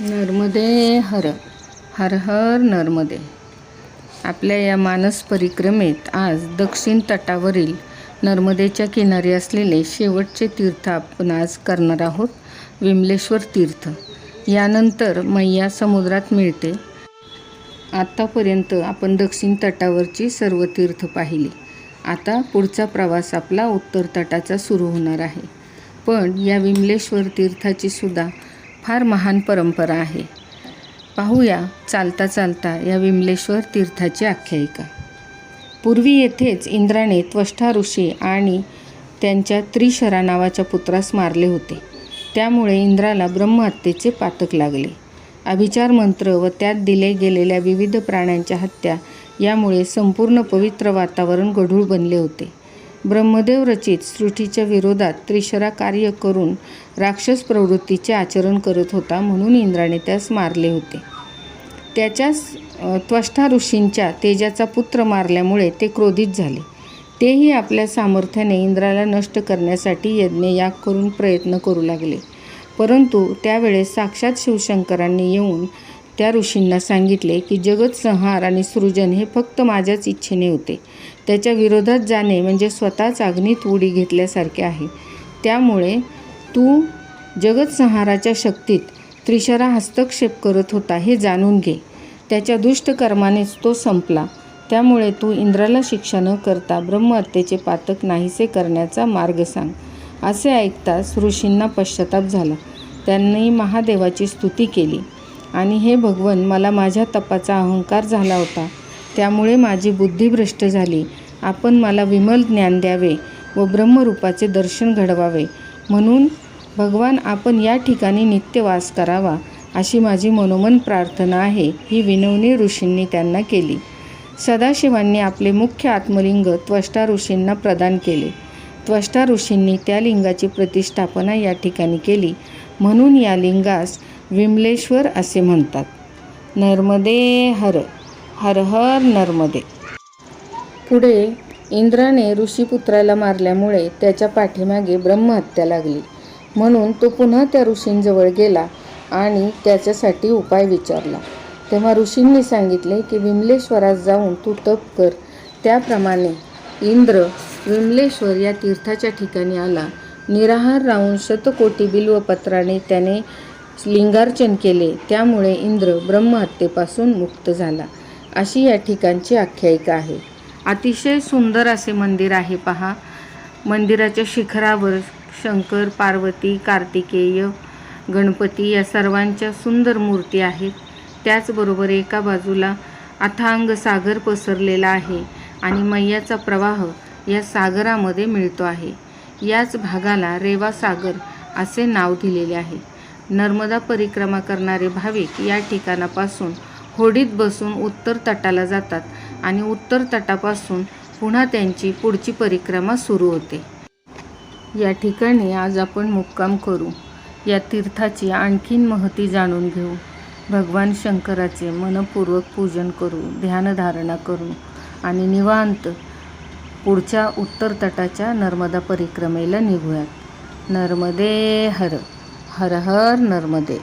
नर्मदे हर हर हर नर्मदे. आपल्या या मानस परिक्रमेत आज दक्षिण तटावरील नर्मदेच्या किनारी असलेले शेवटचे तीर्थ आपण आज करणार आहोत विमलेश्वर तीर्थ. यानंतर मैया समुद्रात मिळते. आतापर्यंत आपण दक्षिण तटावरची सर्व तीर्थ पाहिली. आता पुढचा प्रवास आपला उत्तर तटाचा सुरू होणार आहे. पण या विमलेश्वर तीर्थाची सुद्धा फार महान परंपरा आहे. पाहूया चालता चालता या विमलेश्वर तीर्थाची आख्यायिका. पूर्वी येथेच इंद्राने त्वष्ठा ऋषी आणि त्यांच्या त्रिशरा नावाच्या पुत्रास मारले होते. त्यामुळे इंद्राला ब्रह्महत्येचे पातक लागले. अभिचार मंत्र व त्यात दिले गेलेल्या विविध प्राण्यांच्या हत्या यामुळे संपूर्ण पवित्र वातावरण गढूळ बनले होते. ब्रह्मदेव रचित सृष्टीच्या विरोधात त्रिशरा कार्य करून राक्षस प्रवृत्तीचे आचरण करत होता म्हणून इंद्राने त्यास मारले होते. त्याच्याच त्वष्ठा त्वष्टा ऋषींच्या तेजाचा पुत्र मारल्यामुळे ते क्रोधित झाले. तेही आपल्या सामर्थ्याने इंद्राला नष्ट करण्यासाठी यज्ञयाग करून प्रयत्न करू लागले. परंतु त्यावेळेस साक्षात शिवशंकरांनी येऊन त्या ऋषींना सांगितले की जगत संहार आणि सृजन हे फक्त माझ्याच इच्छेने होते. त्याच्या विरोधात जाणे म्हणजे स्वतःच अग्नीत उडी घेतल्यासारखे आहे. त्यामुळे तू जगत संहाराच्या शक्तीत त्रिशरा हस्तक्षेप करत होता हे जाणून घे. त्याच्या दुष्ट कर्मानेच तो संपला. त्यामुळे तू इंद्राला शिक्षा न करता ब्रह्महत्येचे पातक नाहीसे करण्याचा मार्ग सांग. असे ऐकताच ऋषींना पश्चाताप झाला. त्यांनी महादेवाची स्तुती केली. आणि हे भगवन मला माझ्या तपाचा अहंकार झाला होता. त्यामुळे माझी बुद्धी भ्रष्ट झाली. आपण मला विमल ज्ञान द्यावे व ब्रह्मरूपाचे दर्शन घडवावे. म्हणून भगवान आपण या ठिकाणी नित्यवास करावा अशी माझी मनोमन प्रार्थना आहे ही विनवणी ऋषींनी त्यांना केली. सदाशिवांनी आपले मुख्य आत्मलिंग त्वष्टा ऋषींना प्रदान केले. त्वष्टा ऋषींनी त्या लिंगाची प्रतिष्ठापना या ठिकाणी केली. म्हणून या लिंगास विमलेश्वर असे म्हणतात. नर्मदे हर हर हर नर्मदे. पुढे इंद्राने ऋषीपुत्राला मारल्यामुळे त्याच्या पाठीमागे ब्रह्महत्या लागली. म्हणून तो पुन्हा त्या ऋषींजवळ गेला आणि त्याच्यासाठी उपाय विचारला. तेव्हा ऋषींनी सांगितले की विमलेश्वरात जाऊन तू तप कर. त्याप्रमाणे इंद्र विमलेश्वर या तीर्थाच्या ठिकाणी आला. निराहार राहून शतकोटी बिल्वपत्राने त्याने लिंगार्चन केले त्यामुळे इंद्र ब्रह्महत्येपासून मुक्त झाला. अशी या ठिकाणची आख्यायिका आहे. अतिशय सुंदर असे मंदिर आहे पहा. मंदिराच्या शिखरावर शंकर पार्वती कार्तिकेय गणपती या सर्वांच्या सुंदर मूर्ती आहेत. त्याचबरोबर एका बाजूला अथांग सागर पसरलेला आहे आणि मैयाचा प्रवाह या सागरामध्ये मिळतो आहे. याच भागाला रेवा सागर असे नाव दिलेले आहे. नर्मदा परिक्रमा करणारे भाविक या ठिकाणापासून होडीत बसून उत्तर तटाला जातात आणि उत्तर तटापासून पुन्हा त्यांची पुढची परिक्रमा सुरू होते. या ठिकाणी आज आपण मुक्काम करू. या तीर्थाची आणखीन महती जाणून घेऊ. भगवान शंकराचे मनपूर्वक पूजन करू ध्यानधारणा करू आणि निवांत पुढच्या उत्तर तटाच्या नर्मदा परिक्रमेला निघूयात. नर्मदे हर! हर हर नर्मदे.